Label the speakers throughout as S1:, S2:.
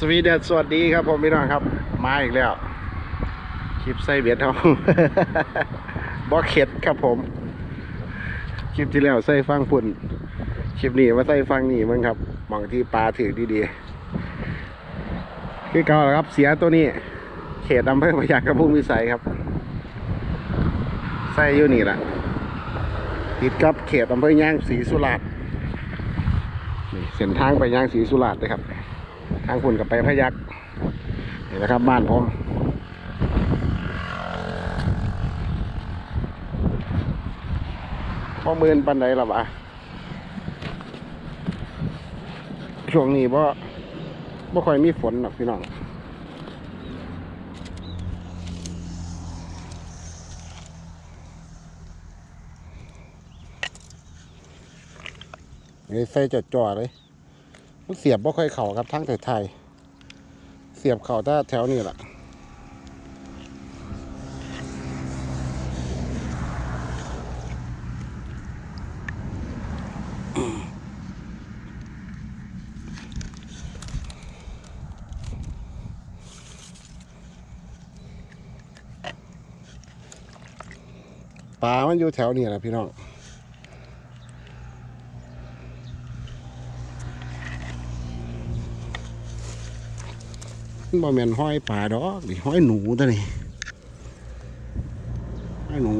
S1: สวีเดนสวัสดีครับผมพี่น้องครับ มาอีกแล้ว คลิปไส้เบียดเท่าบอเข็ดครับผม คลิปที่แล้วใส่ฟังฝุ่น คลิปนี้มาใส่ฟังนี่มั้งครับบางที่ปลาถือดีๆคือเก่าแล้วครับ เสียตัวนี้ เขตอำเภอพยัคฆภูมิวิสัยครับใส่อยู่นี่แหละติดกับเขตอำเภอย่างศรีสุราษฎร์เส้นทางไปย่างศรีสุราษฎร์เลยครับ ทางคุณกับไปพยักนี่นะครับบ้านผมพ่อมื่นปันใดหรอวะช่วงนี้บ่บ่ค่อยมีฝนหรอกพี่น้องนี่ใส่จดจอๆเลย มันเสียบบ่ค่อยเข่าครับทั้งแต่ไทย เสียบเข่าถ้าแถวนี้แหละปลามันอยู่แถวนี้แหละพี่น้อง บ่แม่นห้อยป่าดอกนี่ห้อยหนูตัวนี้ห้อยหนู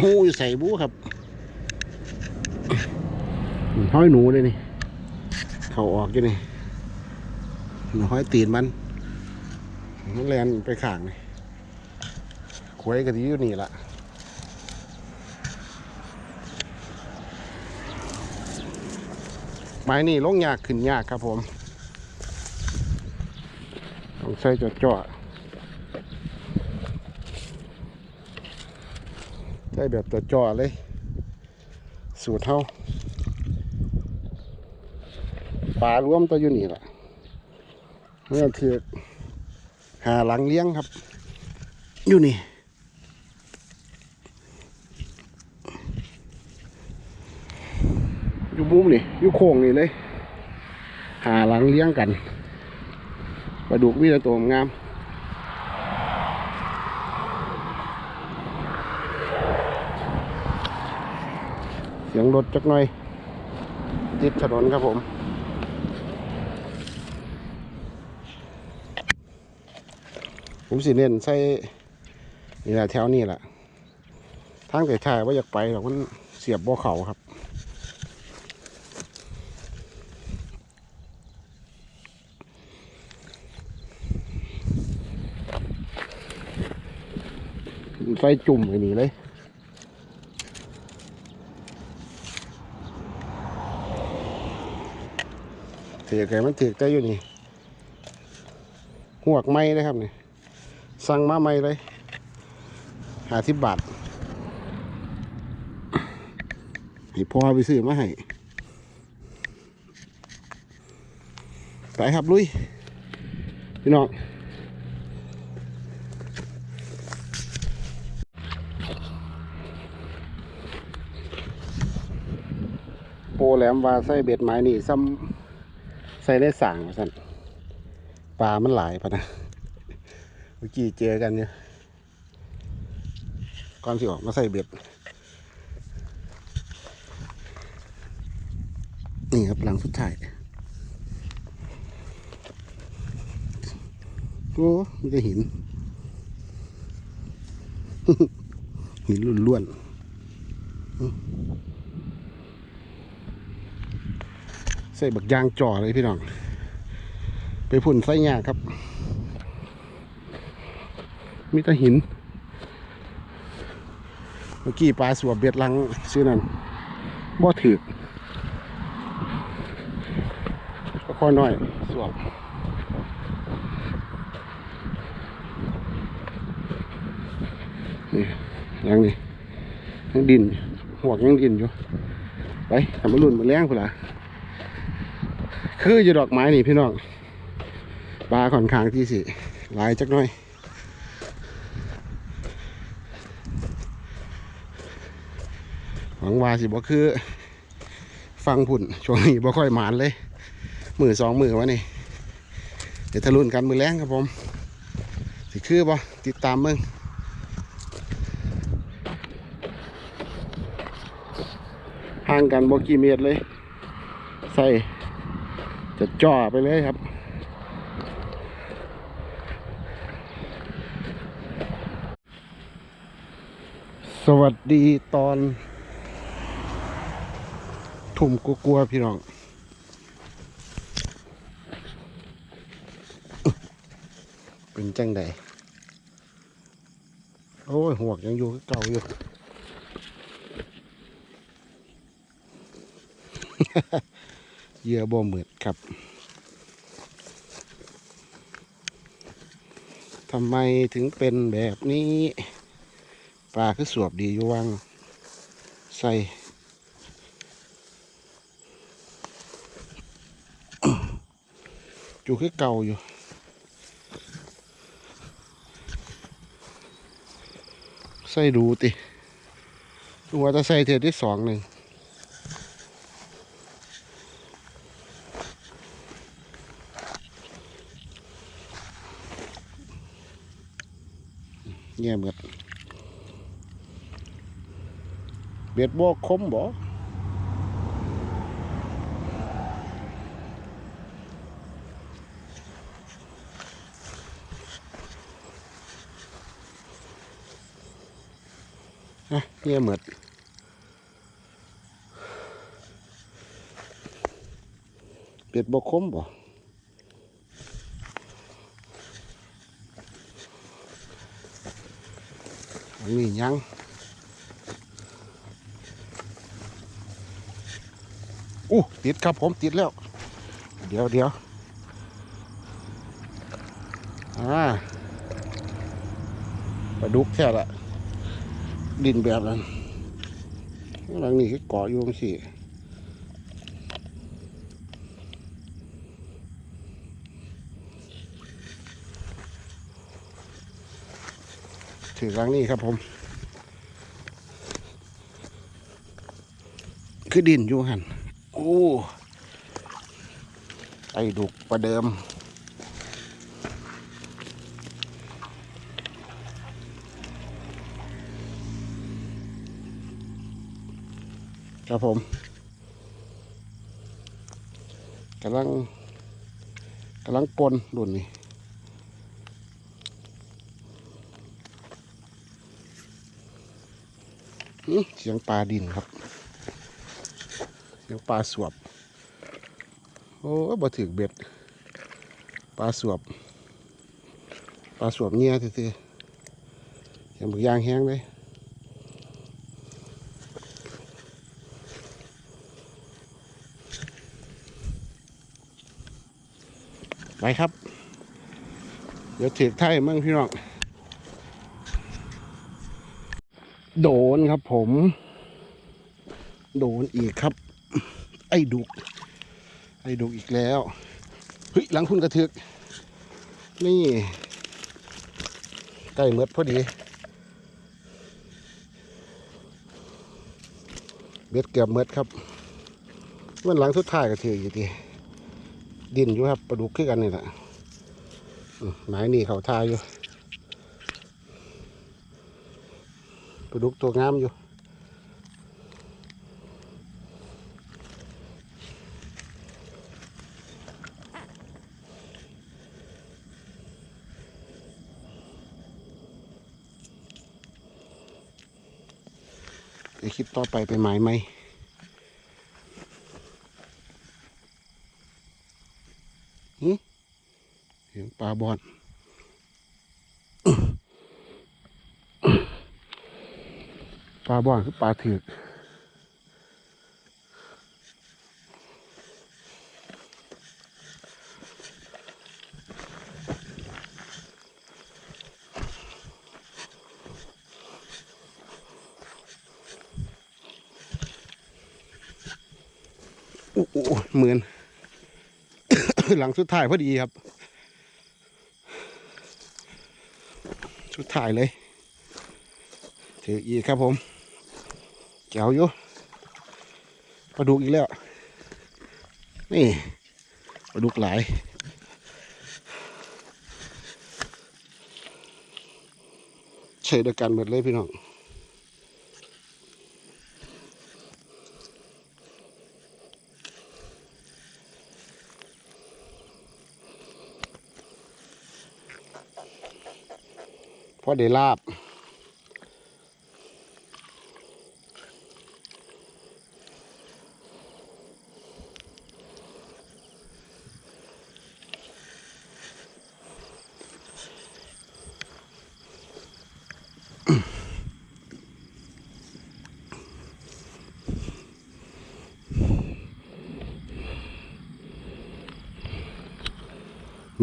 S1: หูอยู่ใส่บูครับห้อยหนูเลยนี่ เขาออกอยู่นี่ห้อยตีนมันมันแลนไปข้างนี่ควยกะทิอยู่นี่ละไม้นี่ลงยากขึ้นยากครับผม ต้องใส่จอดจ่อใส่แบบจอดจ่อเลย สูตรเท่าปลารวมตัวอยู่นี่แหละเมื่อถือหาหลังเลี้ยงครับ อยู่นี่อยู่มุมนี่อยู่โค้งนี่เลยหาหลังเลี้ยงกัน ปลาดุกมีแต่ตัวงามเสียงรถจักหน่อยติดถนนครับผมผมสิเน้นใส่นี่แหละแถวนี้แหละทางแต่ถ่ายว่าอยากไปหรอกมันเสียบบ่อเขาครับ ไฟจุ่มไอ้นี่เลยเถือไก่มันเถือได้อยู่นี่หวกไม้เลยครับนี่สั่งมาไม้เลยหาสิบบาทให้พ่อไปซื้อมาให้ไปครับลุยพี่น้อง แหลมว่าใส่เบ็ดไม้นี่ซ้ำใส่ได้สั่งว่าสั่นปลามันหลายปะนะเมื่อกี้เจอกันเนี่ยก่อนที่ออกมาใส่เบ็ด นี่ครับหลังสุดท้ายโอ้มีแต่หิน หินล้วนๆ ใส่บักยางจ่อเลยพี่น้อง ไปพุ่นใส่ยาครับ มีแต่หิน เมื่อกี้ปลาสวบเบ็ดลังซื้อนั่นบ่ถือก็ค่อยน้อยสวบนี่ยังนี่ยังดินหัวกยังดินอยู่ ไปทำมาลุ่นมาแล้งพุ่นละ คืออยู่ดอกไม้นี่พี่น้องปลาค่อนข้างที่สิหลายจักหน่อยหวังว่าสิบ่คือ ฟังผุ่นช่วงนี้บ่ค่อยหมานเลย มือสองมือวะนี่ เดี๋ยวทะลุนกันมือแรงครับผม สิคือบ่ติดตามมึงห่างกันบ่กี่เมตรเลย ใส่ จะจ่อไปเลยครับ สวัสดีตอนทุ่มกลัวๆพี่น้องเป็นจังใดโอ้ยหวกยังอยู่เก่าอยู่ เยื่อบ่เหมือดครับทำไมถึงเป็นแบบนี้ ปลาคือสวบดีอยู่วังใส่อยู่คือเก่าอยู่ใส่ดูติดูว่าจะใส่เทอที่สองหนึ่ง ง่เบิดเบ็ดบ่คมบ่นะแง่เบิดเบ็ดบ่คมบ่ นนี้ยังอู้ติดครับผมติดแล้ว เดี๋ยวเดี๋ยวอ่าปลาดุกแค่ละดินแบบนั้นหลังนี้คือเกาะอยู่จังสิ ถือหลังนี้ครับผม คือดินอยู่หันโอ้ไอ้ดุกประเดิม ครับผมกำลังกำลังปนดุนนี่ เสียงปลาดินครับ เสียงปลาสวบ โอ้บ่ถึกเบ็ด ปลาสวบ ปลาสวบเงี้ยซื่อๆอย่างบางอย่างแห้งเลยไปครับ เดี๋ยวถือไทยมั่งพี่น้อง โดนครับผม โดนอีกครับ ไอ้ดุก ไอ้ดุกอีกแล้ว เฮ้ย หลังคุณกระทือกนี่ใกล้เมดพอดี เบ็ดเกือบเมดครับมันหลังสุดท้ายกระเทือกอยู่ดีดินอยู่ครับปลาดุกขึ้นกันนี่แหละหมายนี่เขาทายอยู่ ปลาดุกตัวงามอยู่เดี๋ยวคลิปต่อไปไปหมายไหมหึเสียงปลาบอดปล บอดคือปลาถือกอู้อู้อู้เหมือน หลังสุดท้ายพอดีครับ สุดท้ายเลย ถืออีกครับผม แกวอยู่ปลาดุกอีกแล้ว นี่ปลาดุกหลายใช้ด้วยกันหมดเลยพี่น้องพอได้ลาบ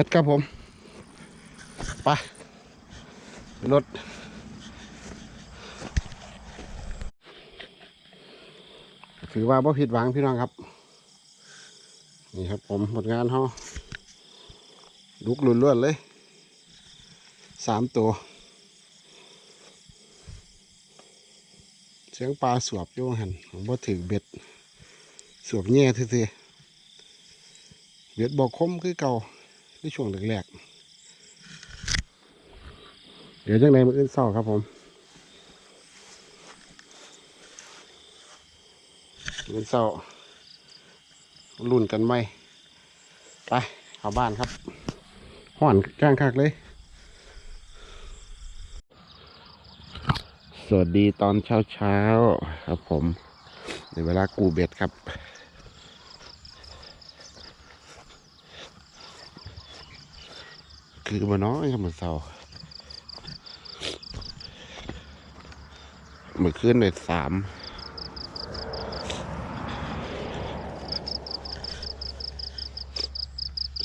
S1: เม็ดครับผม ไป รถ ถือว่าบ่ผิดหวังพี่น้องครับ นี่ครับผมผลงานเขาลุกลุนล้วนเลย สามตัว เสียงปลาสวบโยหันผมบ่ถือเบ็ด สวบแง่ซื่ๆเบ็ดบอกคมคือเก่า ในช่วงแรกๆเดี๋ยวจังในมืออื่นเศร้าครับผมอื่นเศร้ารุ่นกันไหมไปเข้าบ้านครับห่อนกลางคักเลย สวัสดีตอนเช้าเช้าๆครับผมในเวลากูเบ็ดครับ คือมาน้อยครับมันเศร้าเมื่อคืนเลยสาม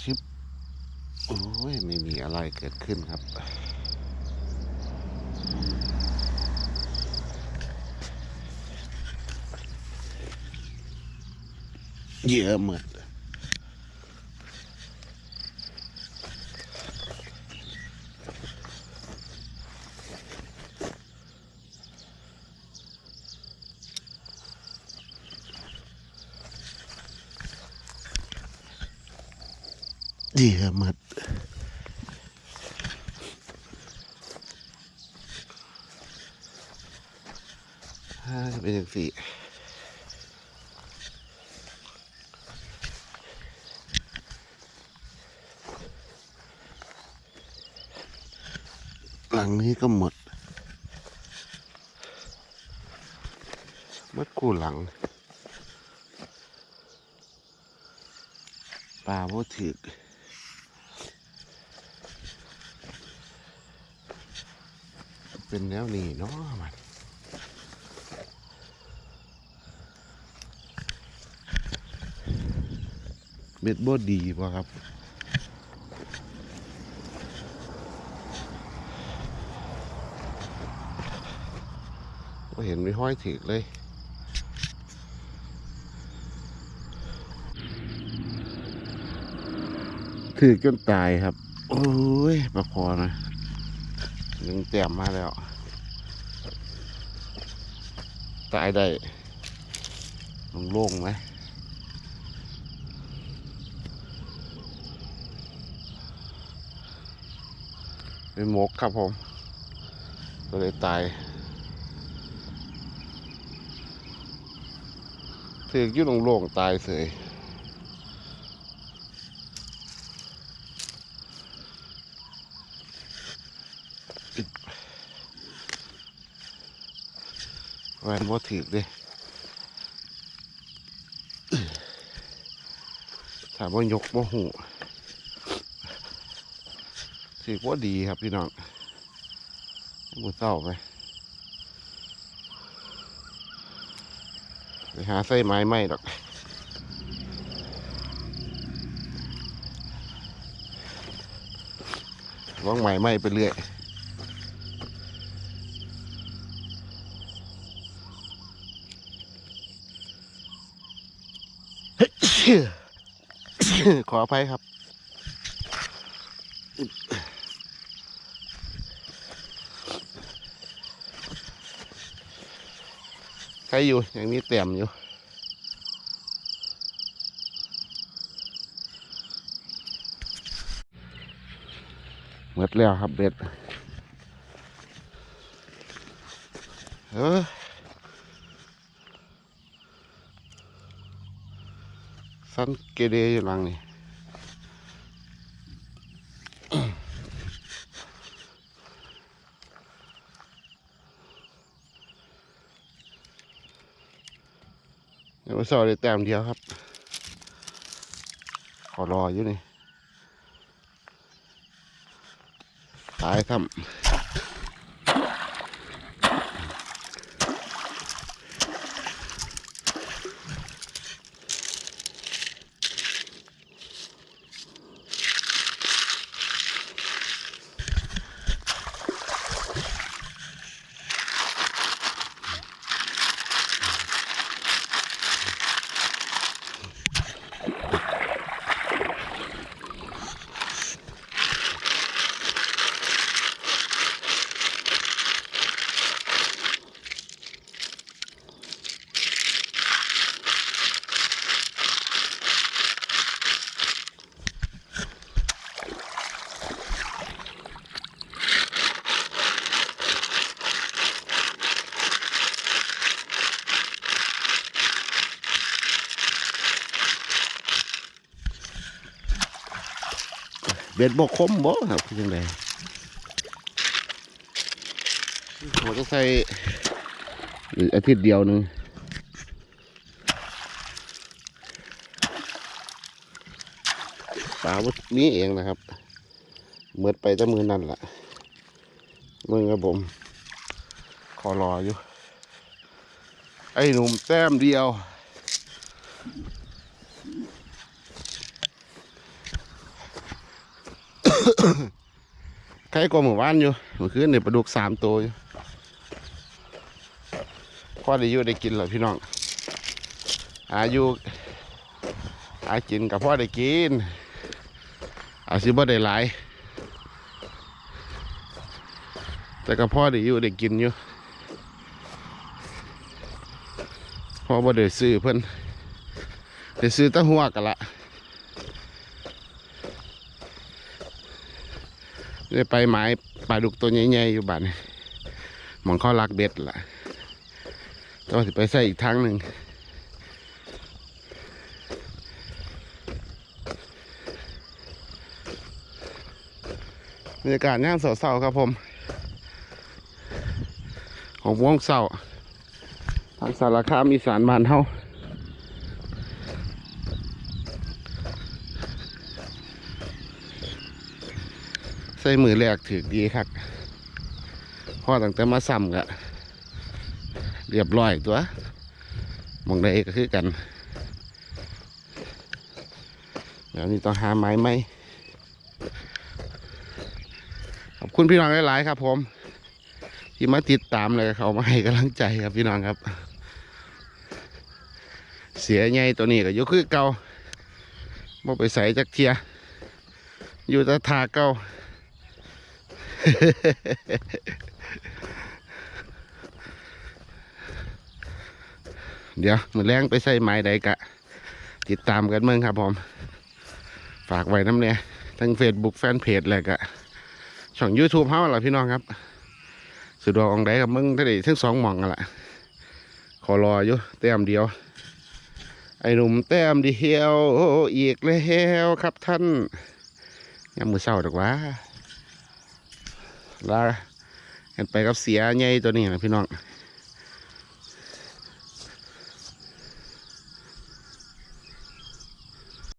S1: ชิบโอ้ยไม่มีอะไรเกิดขึ้นครับเยอะหมดเยอะหมดฮ่าเป็นอย่างสี่หลังนี้ก็หมดหมดกูหลังปลาบ่ถึก เป็นแนวนี้เนาะมันเม็ดบ่ดีป่ะครับก็เห็นไม่ห้อยถึกเลยถือจนตายครับ โอ้ยประพอนะยังแต้มมาแล้ว ตายได้โล่งๆไหมเป็นหมกครับผม ก็เลยตายถือยุ่โล่งๆตายเสย แวนบ่ถือเลยถามว่ายกบ่หูถือว่าดีครับพี่น้องบูเศร้าไป ไปหาไส้ไม้ไหมดอกว่างไม้ไหมไปเรื่อย ขออภัยครับ ใครอยู่ยังมีเต็มอยู่หมดแล้วครับเบ็ดเออ สันเกเดอยู่หลังนี่เดี๋ยวมาสอได้แต้มเดียวครับ ขอรออยู่นี่ ตายทำเบ็ดบกคมบ่ครับคือยังไงผมจะใส่หรืออาทิตย์เดียวหนึงปลาวุนี้เองนะครับเมื่อไปแต่มือนั่นแหละมึงครับผม ขอรออยู่ ไอ้หนุ่มแต้มเดียว ใครกว่าหมู่บ้านอยู่เมื่อคืนเนี่ยปลาดุกสามตัวอยู่พ่อได้อยู่ได้กินเหรอพี่น้องอายุอากินกับพ่อได้กินอาสิบ่ได้หลาย แต่กับพ่อได้อยู่ได้กินอยู่พ่อบ่ได้ซื้อเพิ่นได้ซื้อตะหัวกันละ ได้ไปหมายปลาดุกตัวใหญ่ๆอยู่บ้านมองเข้อลักเบ็ดล่ะต้องไปใส่อีกทางหนึ่งบรรยากาศย่างเสาๆครับผมของวงเสาทางสารคามอีสานบ้านเฮา ส่มือแรกถือดีครับพ่อตั้งแต่มาซ้ำกะเรียบร้อยตัวมองใดก็คือกันเดี๋ยวนี้ต้องหาไม้ไหมขอบคุณพี่น้องหลายๆครับ ผม ที่มาติดตามเลยเขามาให้กำลังใจครับพี่น้องครับ เสียใหญ่ตัวนี้ก็ยกคือเก่าบ่ไปใส่จักเทียอยู่แต่ทาเก่า เดี๋ยวมือแรงไปใส่ไม้ใดกะ ติดตามกันเมืองครับผมฝากไว้น้ำเนี่ยทั้ง Facebook แฟนเพจเลยกะช่อง YouTube เฮาล่ะพี่น้องครับ สุดดวกองใดกับมึงได้ทั้งสองหม่องกันละขอรออยู่แต้มเดียว ไอ้หนุ่มแต้มเดียวอีกแล้วครับท่านยังมือเศร้าดอกว่า ลากันไปกับเสียใหญ่ตัวนี้นะพี่น้อง